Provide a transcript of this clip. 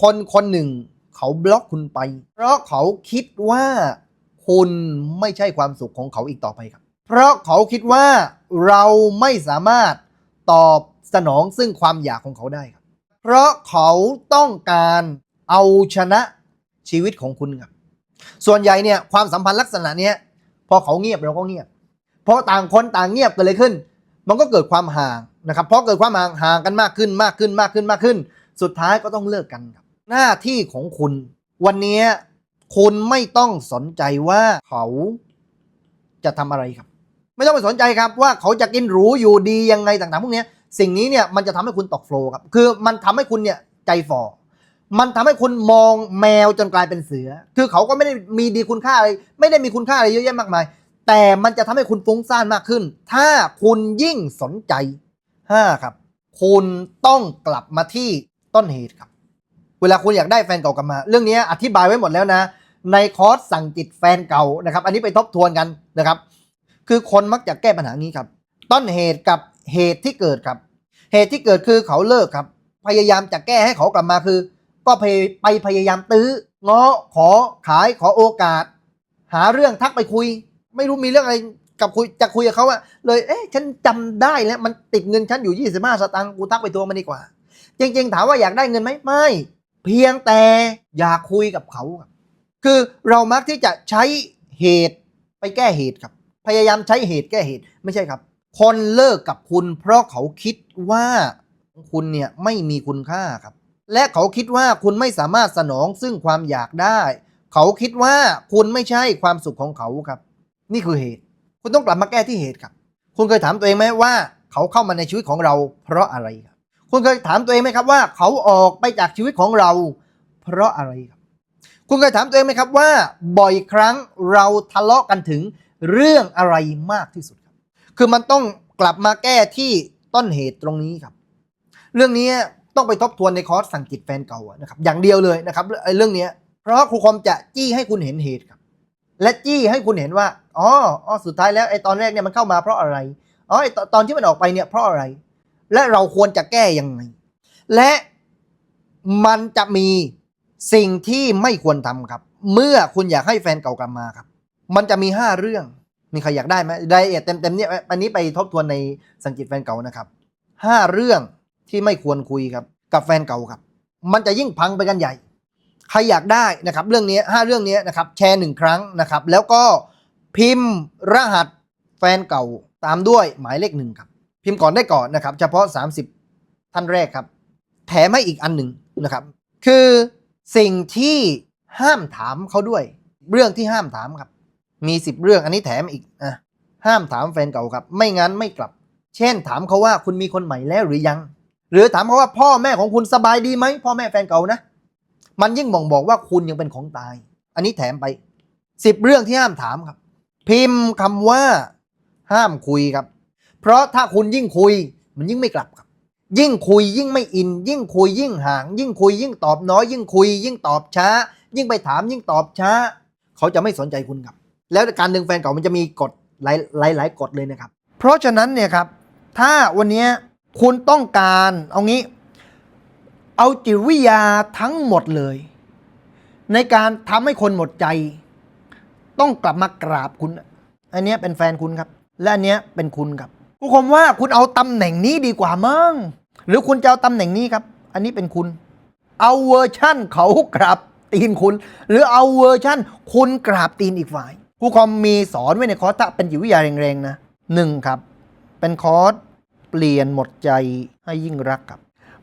คนคนหนึ่ง เขาบล็อกคุณไป เพราะเขาคิดว่าคุณไม่ใช่ความสุขของเขาอีกต่อไปครับ เพราะเขาคิดว่าเราไม่สามารถตอบสนองซึ่งความอยากของเขาได้ครับ เพราะเขาต้องการเอาชนะชีวิตของคุณครับ ส่วนใหญ่เนี่ยความสัมพันธ์ลักษณะเนี้ยพอเขาเงียบเราก็เงียบ เพราะต่างคนต่างเงียบกันเลยขึ้น มันก็เกิดความห่างนะครับ เพราะเกิดความห่างห่างกันมากขึ้นมากขึ้นมากขึ้นมากขึ้น สุดท้ายก็ต้องเลิกกันครับ หน้าที่ของคุณ วันนี้คุณไม่ต้องสนใจว่าเขาจะทำอะไรครับ ไม่ต้องไปสนใจครับว่าเขาจะกินหรูอยู่ดียังไงต่างๆพวกนี้สิ่งนี้เนี่ยมันจะทำให้คุณตกโฟล์ครับ คือมันทำให้คุณเนี่ยใจฝ่อมันทำให้คุณมองแมวจนกลายเป็นเสือ คือเขาก็ไม่ได้มีดีคุณค่าอะไร ไม่ได้มีคุณค่าอะไรเยอะแยะมากมาย แต่มันจะทำให้คุณฟุ้งซ่านมากขึ้น ถ้าคุณยิ่งสนใจห้าครับ คุณต้องกลับมาที่ต้นเหตุครับ วลาคุณอยากได้แฟนเก่ากลับมา เรื่องนี้อธิบายไว้หมดแล้วนะ ในคอร์สสั่งจิตแฟนเก่านะครับ อันนี้ไปทบทวนกันนะครับ คือคนมักจะแก้ปัญหานี้ครับ ต้นเหตุกับเหตุที่เกิดครับ เหตุที่เกิดคือเขาเลิกครับ พยายามจะแก้ให้เขากลับมาคือ ก็ไปไปพยายามตื้อง้อขอขายขอโอกาส หาเรื่องทักไปคุย ไม่รู้มีเรื่องอะไรกับคุยจะคุยกับเขาอะเลยเอ๊ะฉันจำได้แล้วมันติดเงินฉันอยู่ 25 สตางค์กูทักไปตัวมันดีกว่า จริง ๆ ถามว่าอยากได้เงินไหมไม่ เพียงแต่อยากคุยกับเขาครับคือเรามักที่จะใช้เหตุไปแก้เหตุครับ พยายามใช้เหตุแก้เหตุไม่ใช่ครับ คนเลิกกับคุณเพราะเขาคิดว่าคุณเนี่ยไม่มีคุณค่าครับ และเขาคิดว่าคุณไม่สามารถสนองซึ่งความอยากได้ เขาคิดว่าคุณไม่ใช่ความสุขของเขาครับ นี่คือเหตุ คุณต้องกลับมาแก้ที่เหตุครับ คุณเคยถามตัวเองไหมว่า เขาเข้ามาในชีวิตของเราเพราะอะไรครับ คุณเคยถามตัวเองไหมครับว่า เขาออกไปจากชีวิตของเรา เพราะอะไรครับ คุณเคยถามตัวเองไหมครับว่า บ่อยครั้งเราทะเลาะกันถึงเรื่องอะไรมากที่สุดครับ คือมันต้องกลับมาแก้ที่ต้นเหตุตรงนี้ครับ เรื่องนี้ต้องไปทบทวนในคอร์สสั่งจิตแฟนเก่านะครับ อย่างเดียวเลยนะครับเรื่องนี้เพราะครูคอมจะจี้ให้คุณเห็นเหตุครับ และจี้ให้คุณเห็นว่าอ๋ออ๋อสุดท้ายแล้วไอ้ตอนแรกเนี่ยมันเข้ามาเพราะอะไรอ๋อไอ้ตอนที่มันออกไปเนี่ยเพราะอะไร และเราควรจะแก้ยังไง และมันจะมีสิ่งที่ไม่ควรทำครับ เมื่อคุณอยากให้แฟนเก่ากลับมาครับ มันจะมีห้าเรื่อง มีใครอยากได้ไหมรายละเอียดเต็มๆเนี่ยอันนี้ไปทบทวนในสังกิตแฟนเก่านะครับห้าเรื่องที่ไม่ควรคุยครับ กับแฟนเก่าครับ มันจะยิ่งพังไปกันใหญ่ ใครอยากได้นะครับ เรื่องนี้ห้าเรื่องนี้นะครับ แชร์หนึ่งครั้งนะครับ แล้วก็พิมพ์รหัสแฟนเก่าตามด้วยหมายเลขหนึ่งครับ พิมพ์ก่อนได้ก่อนนะครับ เฉพาะ 30 ท่านแรกครับ แถมให้อีกอันหนึ่งนะครับ คือสิ่งที่ห้ามถามเขาด้วย เรื่องที่ห้ามถามครับ มี 10 เรื่องอันนี้แถมอีกอะห้ามถามแฟนเก่าครับ ไม่งั้นไม่กลับ เช่น ถามเขาว่าคุณมีคนใหม่แล้วหรือยัง หรือถามเขาว่าพ่อแม่ของคุณสบายดีไหมพ่อแม่แฟนเก่านะมันยิ่งบ่งบอกว่าคุณยังเป็นของตาย อันนี้แถมไปสิบเรื่องที่ห้ามถามครับ พิมพ์คำว่า ห้ามคุยครับ เพราะถ้าคุณยิ่งคุยมันยิ่งไม่กลับครับ ยิ่งคุยยิ่งไม่อิน ยิ่งคุยยิ่งห่าง ยิ่งคุยยิ่งตอบน้อย ยิ่งคุย ยิ่งตอบช้า ยิ่งไปถามยิ่งตอบช้า เขาจะไม่สนใจคุณครับ แล้วการดึงแฟนเก่ามันจะมีกฎหลายหลายหลายกฎเลยนะครับ เพราะฉะนั้นเนี่ยครับถ้าวันนี้คุณต้องการเอางี้ เอาจิตวิทยาทั้งหมดเลย ในการทำให้คนหมดใจ ต้องกลับมากราบคุณ อันนี้เป็นแฟนคุณครับ และอันนี้เป็นคุณครับ ผู้คมว่าคุณเอาตำแหน่งนี้ดีกว่ามั้งหรือคุณจะเอาตำแหน่งนี้ครับ อันนี้เป็นคุณ เอาเวอร์ชั่นเขากราบตีนคุณ หรือเอาเวอร์ชั่น คุณกราบตีนอีกฝ่ายผู้คอมมีสอนไว้ในคอร์สเป็นจิตวิทยาแรงๆนะหนึ่งครับ เป็นคอร์สเปลี่ยนหมดใจให้ยิ่งรักครับ